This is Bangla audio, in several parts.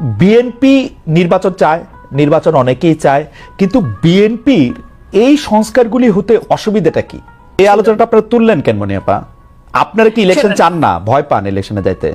বিএনপি নির্বাচন চায় নির্বাচন অনেকেই চায় কিন্তু বিএনপির এই সংস্কারগুলি হতে অসুবিধাটা কি? এই আলোচনাটা আপনারা তুললেন কেন মনে আপা আপনারা কি ইলেকশন চান না? ভয় পান ইলেকশনে যাইতে?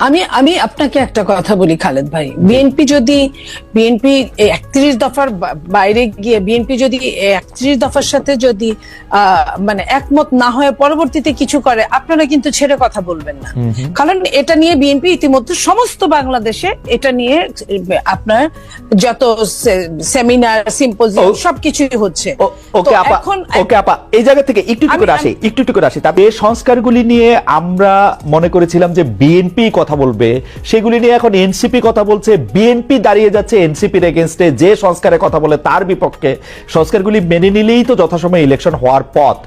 আমি আমি আপনাকে একটা কথা বলি খালেদ ভাই। বিএনপি যদি বিএনপি একত্রিশ দফার বাইরে গিয়ে বিএনপি যদি একত্রিশ দফার সাথে যদি মানে একমত না হয়ে পরবর্তীতে কিছু করে আপনারা কিন্তু ছেড়ে কথা বলবেন না। কারণ এটা নিয়ে বিএনপি ইতিমধ্যে সমস্ত বাংলাদেশে এটা নিয়ে আপনার যত সেমিনার সিম্পোজিয়াম সবকিছুই হচ্ছে। ওকে আপা এখন ওকে আপা এই জায়গা থেকে একটু একটু করে আসি একটু একটু করে আসি। তবে সংস্কারগুলি নিয়ে আমরা মনে করেছিলাম যে বিএনপি কথা বলবে, সেগুলি নিয়ে এখন এনসিপি কথা বলছে, বিএনপি দাঁড়িয়ে যাচ্ছে এনসিপির এগেনস্টে যে সংস্কারের কথা বলে তার বিপক্ষে। সংস্কারগুলি মেনে নিলেই তো যথাসময়ে ইলেকশন হওয়ার পথ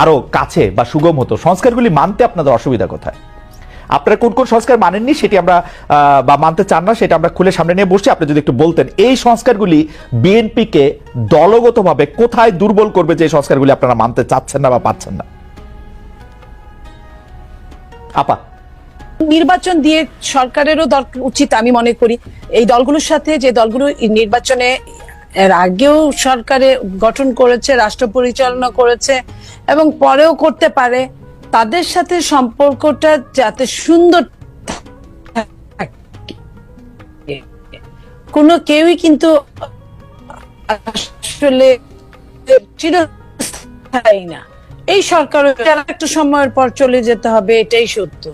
আরও কাছে বা সুগম হতো। সংস্কারগুলি মানতে আপনাদের অসুবিধা কোথায়? আপনারা কোন কোন সংস্কার মানেননি সেটি আমরা বা মানতে চান না সেটা আমরা খুলে সামনে নিয়ে বসছি। আপনি যদি একটু বলতেন, এই সংস্কারগুলি বিএনপিকে দলগতভাবে কোথায় দুর্বল করবে যে সংস্কারগুলি আপনারা মানতে চাচ্ছেন না বা পাচ্ছেন না? আপা। নির্বাচন দিয়ে সরকারেরও দরকার উচিত, আমি মনে করি। এই দলগুলোর সাথে যে দলগুলো নির্বাচনে এর আগেও সরকারে গঠন করেছে, রাষ্ট্র পরিচালনা করেছে এবং পরেও করতে পারে, তাদের সাথে সম্পর্কটা যাতে সুন্দর কোনো কেউই কিন্তু আসলে চিরস্থায়ী না। এই সরকার একটা সময়ের পর চলে যেতে হবে, এটাই সত্য।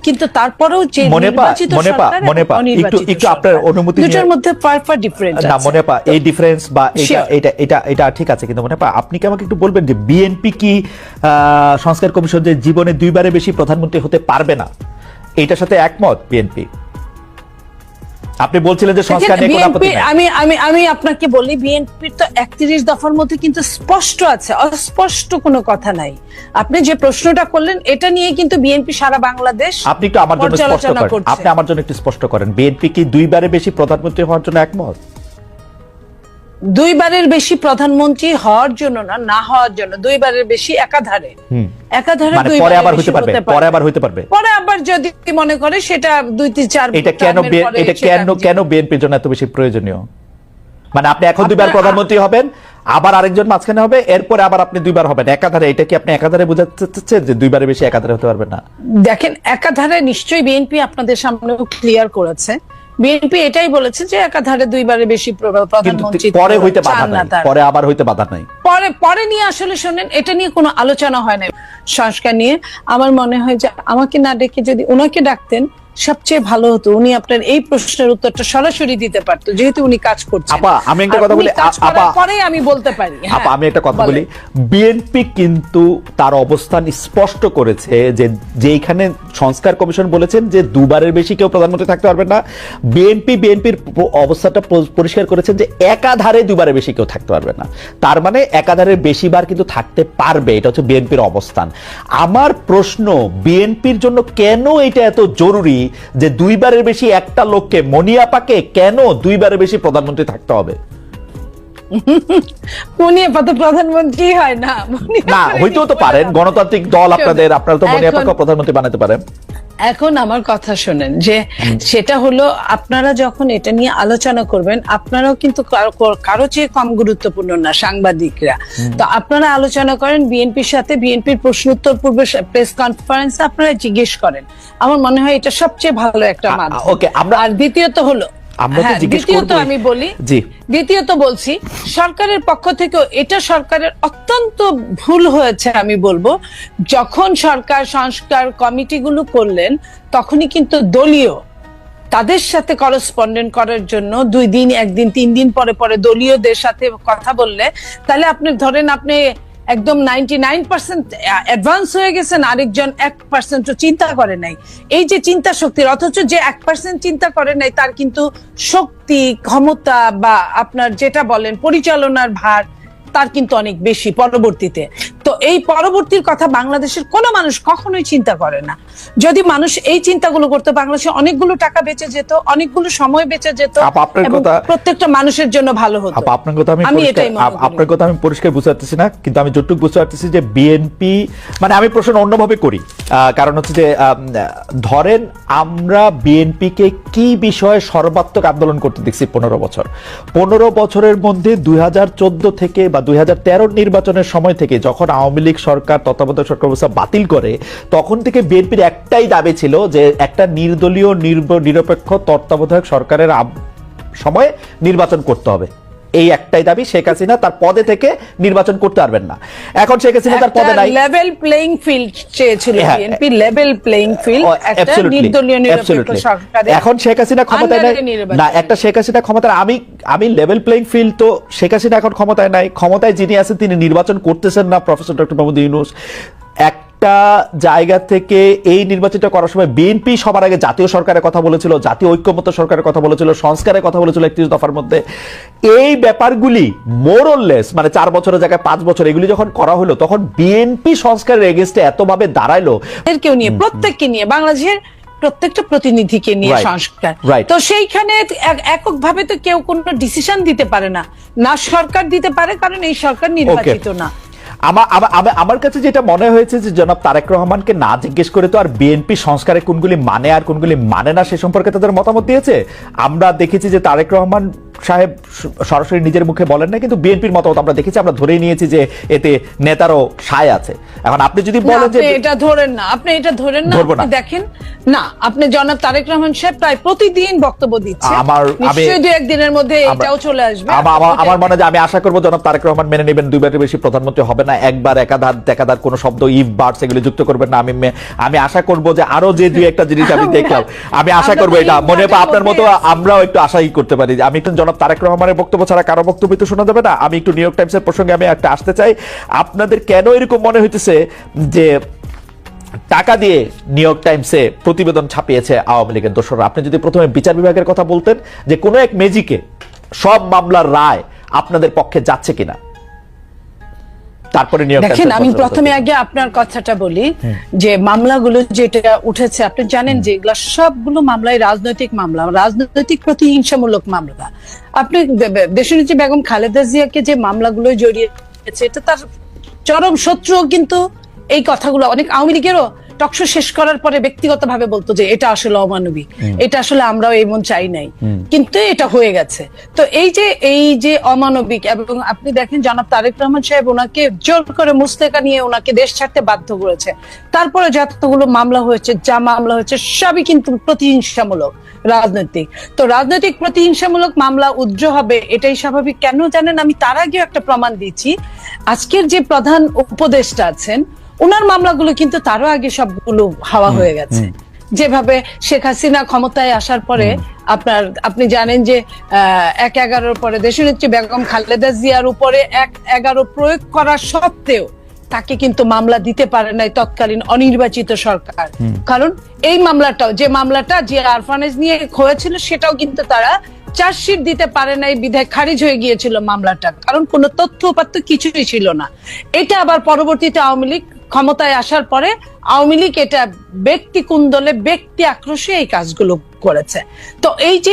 কিন্তু তারপরেও যে মনে পা- নির্বাচিত সরকার একটু- একটু আপনার অনুমতি দুটোর মধ্যে ফার ফার ডিফারেন্স না মনে পা এই ডিফারেন্স বা এটা এটা এটা এটা ঠিক আছে কিন্তু মনে পা আপনি কি আমাকে একটু বলবেন যে বিএনপি কি আহ, সংস্কার কমিশন যে জীবনে দুইবারে বেশি প্রধানমন্ত্রী হতে পারবে না? এটার সাথে একমত বিএনপি আপনি বলছিলেন যে সংস্কার নিয়ে কোনো আপত্তি নেই। আমি আমি আমি আপনাকে বলি বিএনপির তো একত্রিশ দফার মধ্যে কিন্তু স্পষ্ট আছে অস্পষ্ট কোনো কথা নাই। আপনি যে প্রশ্নটা করলেন এটা নিয়ে কিন্তু বিএনপি সারা বাংলাদেশ আপনি একটু আমার জন্য স্পষ্ট করেন। আপনি আমার জন্য একটু স্পষ্ট করেন। বিএনপি কি দুইবারে বেশি প্রধানমন্ত্রী হওয়ার জন্য একমত? দুইবারের বেশি প্রধানমন্ত্রী হওয়ার জন্য না না হওয়ার জন্য দুইবারের বেশি একাধারে। একাধারে মানে পরে আবার হতে পারবে পরে। আবার হতে পারবে। পরে আবার যদি মনে করে সেটা দুই তিন চার এটা কেন এটা কেন কেন বিএনপির জন্য এত বেশি প্রয়োজনীয়? মানে আপনি এখন দুইবার প্রধানমন্ত্রী হবেন আবার আরেকজন মাঝখানে হবে এরপরে আবার আপনি দুইবার হবেন। একাধারে এটা কি আপনি একাধারে বোঝাতে চাচ্ছেন যে দুইবারে বেশি একাধারে হতে পারবেন না? দেখেন একাধারে নিশ্চয়ই বিএনপি আপনাদের সামনে ক্লিয়ার করেছে। বিএনপি এটাই বলেছে যে একাধারে দুইবারের বেশি প্রধানমন্ত্রী পরে হইতে বাধা নাই পরে আবার হইতে বাধা নাই। পরে পরে নিয়ে আসলে শোনেন এটা নিয়ে কোনো আলোচনা হয় না সংস্কার নিয়ে আমার মনে হয় যে আমাকে না ডেকে যদি ওনাকে ডাকতেন সবচেয়ে ভালো হতো। উনি আপনার এই প্রশ্নের উত্তরটা সরাসরি দিতে পারতো যেহেতু উনি কাজ করছেন। আপা, আমি একটা কথা বলি, আপা- পরেই আমি বলতে পারি হ্যাঁ, আপা আমি একটা কথা বলি বিএনপি কিন্তু তার অবস্থান স্পষ্ট করেছে যে যেইখানে সংস্কার কমিশন বলেছেন যে দুবারের বেশি কেউ প্রধানমন্ত্রী থাকতে পারবে না। বিএনপি, বিএনপির অবস্থাটা পরিষ্কার করেছেন যে একাধারে দুবারের বেশি কেউ থাকতে পারবে না। তার মানে একাধারে বেশিবার কিন্তু থাকতে পারবে, এটা হচ্ছে বিএনপির অবস্থান। আমার প্রশ্ন, বিএনপির জন্য কেন এটা এত জরুরি যে দুইবারের বেশি একটা লোককে, মনিয়াপাকে, কেন দুইবারের বেশি প্রধানমন্ত্রী থাকতে হবে? আপাতত প্রধানমন্ত্রী হয় না না হইতেও তো পারেন গণতান্ত্রিক দল আপনাদের আপনারা তো মনে প্রধানমন্ত্রী বানাতে পারেন। এখন আমার কথা শোনেন যে সেটা হলো আপনারা যখন এটা নিয়ে আলোচনা করবেন আপনারাও কিন্তু কারো- চেয়ে কম গুরুত্বপূর্ণ না সাংবাদিকরা। তো আপনারা আলোচনা করেন বিএনপির সাথে বিএনপির প্রশ্ন উত্তর পূর্বে প্রেস কনফারেন্স আপনারা জিজ্ঞেস করেন। আমার মনে হয় এটা সবচেয়ে ভালো একটা মাধ্যম। ওকে, আমরা- আর দ্বিতীয়ত হলো আমরা তো হ্যাঁ, জিজ্ঞেস দ্বিতীয়ত আমি বলি জি। দ্বিতীয়ত বলছি সরকারের পক্ষ থেকেও এটা সরকারের অত্যন্ত ভুল হয়েছে আমি বলব যখন সরকার সংস্কার কমিটিগুলো করলেন তখনই কিন্তু দলীয় তাদের সাথে করসপন্ডেন্ট করার জন্য দুই দিন একদিন তিন দিন পরে পরে দলীয়দের সাথে কথা বললে তাহলে আপনি ধরেন আপনি একদম নাইনটি নাইন পার্সেন্ট অ্যাডভান্স হয়ে গেছেন, আরেকজন এক পার্সেন্টও চিন্তা করে নাই। এই যে চিন্তা শক্তির, অথচ যে এক পার্সেন্ট চিন্তা করে নাই, তার কিন্তু শক্তি, ক্ষমতা বা আপনার যেটা বলেন, পরিচালনার ভার তার কিন্তু অনেক বেশি পরবর্তীতে। তো এই পরবর্তীর কথা বাংলাদেশের কোনো মানুষ কখনোই চিন্তা করে না। যদি মানুষ এই চিন্তাগুলো করতো বাংলাদেশে অনেকগুলো টাকা বেঁচে যেত অনেকগুলো সময় বেঁচে যেত আপনার কথা- প্রত্যেকটা মানুষের জন্য ভালো হতো আপনার কথা আমি। আপনার কথা আমি পরিষ্কার বুঝতে পারতেছি না কিন্তু আমি যতটুকু বুঝতে পারতেছি যে বিএনপি মানে আমি প্রশ্ন অন্যভাবে করি কারণ হচ্ছে যে ধরেন আমরা বিএনপিকে কি বিষয়ে সর্বাত্মক আন্দোলন করতে দেখছি পনেরো বছর পনেরো বছরের মধ্যে দুই হাজার চোদ্দ থেকে বা দুই হাজার তেরো নির্বাচনের সময় থেকে যখন আওয়ামী লীগ সরকার তত্ত্বাবধায়ক সরকার ব্যবস্থা বাতিল করে তখন থেকে বিএনপির একটাই দাবি ছিল যে একটা নির্দলীয় নিরপেক্ষ তত্ত্বাবধায়ক সরকারের সময়ে নির্বাচন করতে হবে। এই একটাই দাবি শেখ হাসিনা তার পদে থেকে নির্বাচন করতে পারবেন না। এখন শেখ হাসিনা তার পদে নাই। লেভেল প্লেইং ফিল্ড চেয়েছিল বিএনপি লেভেল প্লেইং ফিল্ড একটা নির্দলীয় নিরপেক্ষ. সরকারের এখন শেখ হাসিনা ক্ষমতায় নাই। না একটা শেখ হাসিনা ক্ষমতায় আমি আমি লেভেল প্লেইং ফিল্ড তো শেখ হাসিনা এখন ক্ষমতায় নাই। ক্ষমতায় যিনি আছেন তিনি নির্বাচন করতেছেন না প্রফেসর ডক্টর মোহাম্মদ ইউনুস একটা জায়গা থেকে এই নির্বাচনটা করার সময় বিএনপি সবার আগে জাতীয় সরকারের কথা বলেছিল জাতীয় ঐক্যমত্য সরকারের কথা বলেছিল সংস্কারের কথা বলেছিল একত্রিশ দফার মধ্যে। এই ব্যাপারগুলি মোরলেস মানে চার বছরের জায়গায় পাঁচ বছর এগুলি যখন করা হলো তখন বিএনপি সংস্কারের এগেনস্টে এতভাবে দাঁড়াইলো। কেউ নিয়ে প্রত্যেককে নিয়ে বাংলাদেশের প্রত্যেকটা প্রতিনিধিকে নিয়ে. সংস্কার. তো সেইখানে এক- এককভাবে তো কেউ কোনো ডিসিশন দিতে পারে না। না সরকার দিতে পারে কারণ এই সরকার নির্বাচিত না। আমার কাছে যেটা মনে হয়েছে যে জনাব তারেক রহমানকে না জিজ্ঞেস করে তো আর বিএনপি সংস্কারে কোনগুলি মানে আর কোনগুলি মানে না সে সম্পর্কে তাদের মতামত দিয়েছে? আমরা দেখেছি যে তারেক রহমান সাহেব সরাসরি নিজের মুখে বলেন না কিন্তু বিএনপির মতামত আমরা দেখেছি আমরা ধরেই নিয়েছি যে এতে নেতারও সায় আছে। এখন আপনি যদি বলেন যে এটা ধরেন না আপনি এটা ধরেন না আপনি দেখেন। না আপনি জনাব তারেক রহমান সাহেব প্রায় প্রতিদিন বক্তব্য দিচ্ছে। আমার- আমি- নিশ্চয়ই দু একদিনের মধ্যে এটাও চলে আসবে। আমার আমার- মনে হয় যে আমি আশা করব জনাব তারেক রহমান মেনে নেবেন দুইবারের বেশি প্রধানমন্ত্রী হবে না একবার একাধার একাধার কোনো শব্দ ইফ বার্ডস এগুলো যুক্ত করবেন না। আমি আমি আশা করব যে আরও যে দুই একটা জিনিস আমি দেখলাম আমি আশা করব এটা। মনে হয় আপনার মতো আমরাও একটু আশাই করতে পারি। আমি একটু জনাব তারেক রহমানের বক্তব্য ছাড়া কারও বক্তব্য তো শোনা যাবে না। আমি একটু নিউ ইয়র্ক টাইমসের প্রসঙ্গে আমি একটা আসতে চাই। আপনাদের কেন এরকম মনে হইতেছে যে টাকা দিয়ে নিউ ইয়র্ক টাইমসে প্রতিবেদন ছাপিয়েছে আওয়ামী লীগের দোসররা আপনি যদি প্রথমে বিচার বিভাগের কথা বলতেন যে কোনো এক মেজিকে সব মামলার রায় আপনাদের পক্ষে যাচ্ছে কিনা? তারপরে নিয়োগ দেখেন আমি প্রথমে আগে আপনার কথাটা বলি যে মামলাগুলো যেটা উঠেছে আপনি জানেন যে এগুলো সবগুলো মামলায় রাজনৈতিক মামলা রাজনৈতিক প্রতিহিংসামূলক মামলা। আপনি দেশের যে দেশনেত্রী বেগম খালেদা জিয়াকে যে মামলাগুলো জড়িয়েছে এটা তার চরম শত্রু কিন্তু এই কথাগুলো। অনেক আওয়ামী লীগেরও টকশো শেষ করার পরে ব্যক্তিগতভাবে বলতো যে এটা আসলে অমানবিক এটা আসলে আমরাও এমন চাই নাই। কিন্তু এটা হয়ে গেছে। তো এই যে এই যে অমানবিক এবং আপনি দেখেন জনাব তারেক রহমান সাহেব ওনাকে জোর করে মুস্তেকা নিয়ে ওনাকে দেশ ছাড়তে বাধ্য করেছে। তারপরে যতগুলো মামলা হয়েছে যা মামলা হয়েছে সবই কিন্তু প্রতিহিংসামূলক রাজনৈতিক। তো রাজনৈতিক প্রতিহিংসামূলক মামলা উজ্জ্ব হবে এটাই স্বাভাবিক। কেন জানেন? আমি তার আগেও একটা প্রমাণ দিচ্ছি আজকের যে প্রধান উপদেষ্টা আছেন ওনার মামলাগুলো কিন্তু তারও আগে সবগুলো হাওয়া হয়ে গেছে। যেভাবে শেখ হাসিনা ক্ষমতায় আসার পরে আপনার আপনি জানেন যে এক এগারোর পরে দেশনেত্রী বেগম খালেদা জিয়ার উপরে এক এগারো প্রয়োগ করা সত্ত্বেও তাকে কিন্তু মামলা দিতে পারে নাই তৎকালীন অনির্বাচিত সরকার। কারণ এই মামলাটাও যে মামলাটা যে আরফানেজ নিয়ে হয়েছিল সেটাও কিন্তু তারা চার্জশিট দিতে পারে নাই বিধায় খারিজ হয়ে গিয়েছিল মামলাটা। কারণ কোনো তথ্য উপাত্ত কিছুই ছিল না। এটা আবার পরবর্তীতে আওয়ামী লীগ ক্ষমতায় আসার পরে আওয়ামী লীগ এটা ব্যক্তি কুন্দলে, ব্যক্তি আক্রোশে এই কাজগুলো করেছে। তো এই যে